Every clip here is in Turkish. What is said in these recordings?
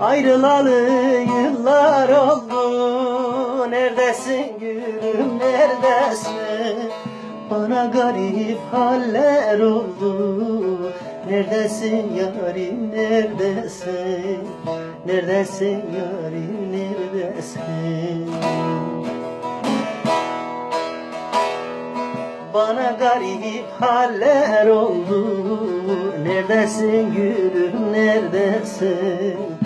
Ayrılalı yıllar oldu. Neredesin gülüm neredesin? Bana garip haller oldu. Neredesin yarim neredesin? Neredesin yarim neredesin? Bana garip haller oldu. Neredesin gülüm neredesin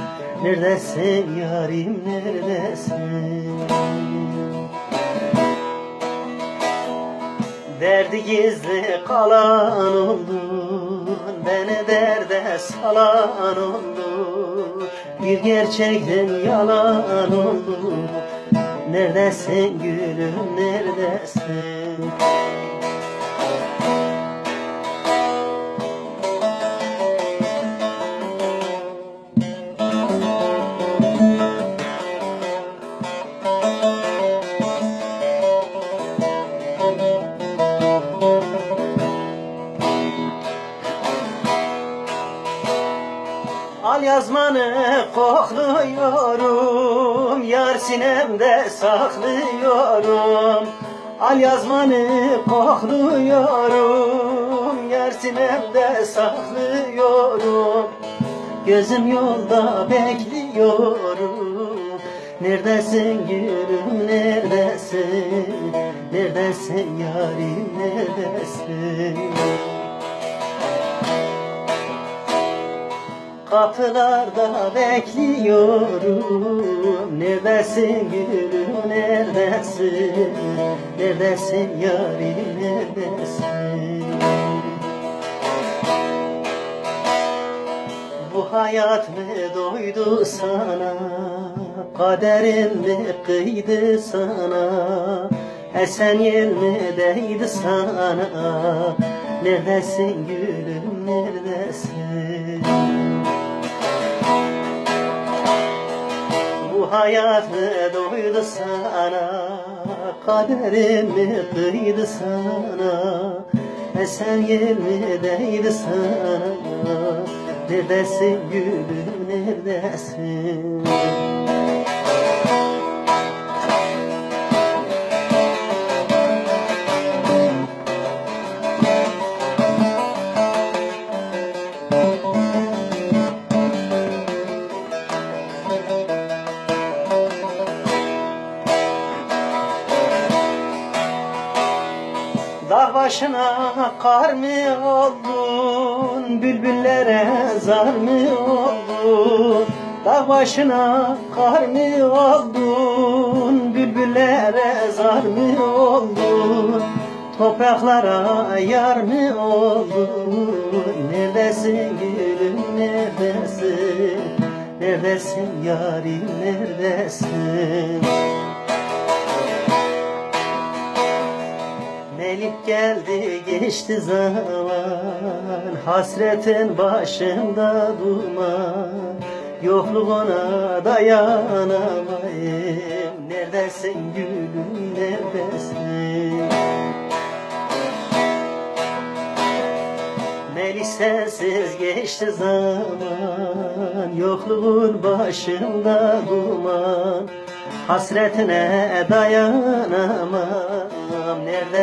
Neredesin yarim neredesin? Derdi gizli kalan oldu Beni derde salan oldu Bir gerçekten yalan oldu Neredesin gülüm neredesin Al yazmanı kokluyorum Yar sinemde saklıyorum. Al yazmanı kokluyorum Yar sinemde saklıyorum. Gözüm yolda bekliyorum. Neredesin gülüm neredesin? Neredesin yarim neredesin Kapılarda bekliyorum. Neredesin gülüm neredesin Neredesin yarim neredesin Bu hayat mı doydu sana? Kaderin mi kıydı sana? Esen yel mi değdi sana? Neredesin gülüm neredesin Bu hayat mı doydu sana Kaderin mi kıydı sana. Esen yel mi değdi sana Neredesin gülüm neredesin Dağ başına kar mı oldun Bülbüllere zar mı oldun? Dağ başına kar mı oldun Bülbüllere zar mı oldun? Topraklara yar mı oldun? Neredesin gülüm neredesin? Neredesin yarim neredesin Melip geldi geçti zaman. Hasretin başımda duman Yokluğuna dayanamayım. Neredesin gülüm neredesin? Melih sensiz geçti zaman. Yokluğun başımda duman Hasretine dayanamam. Neredesin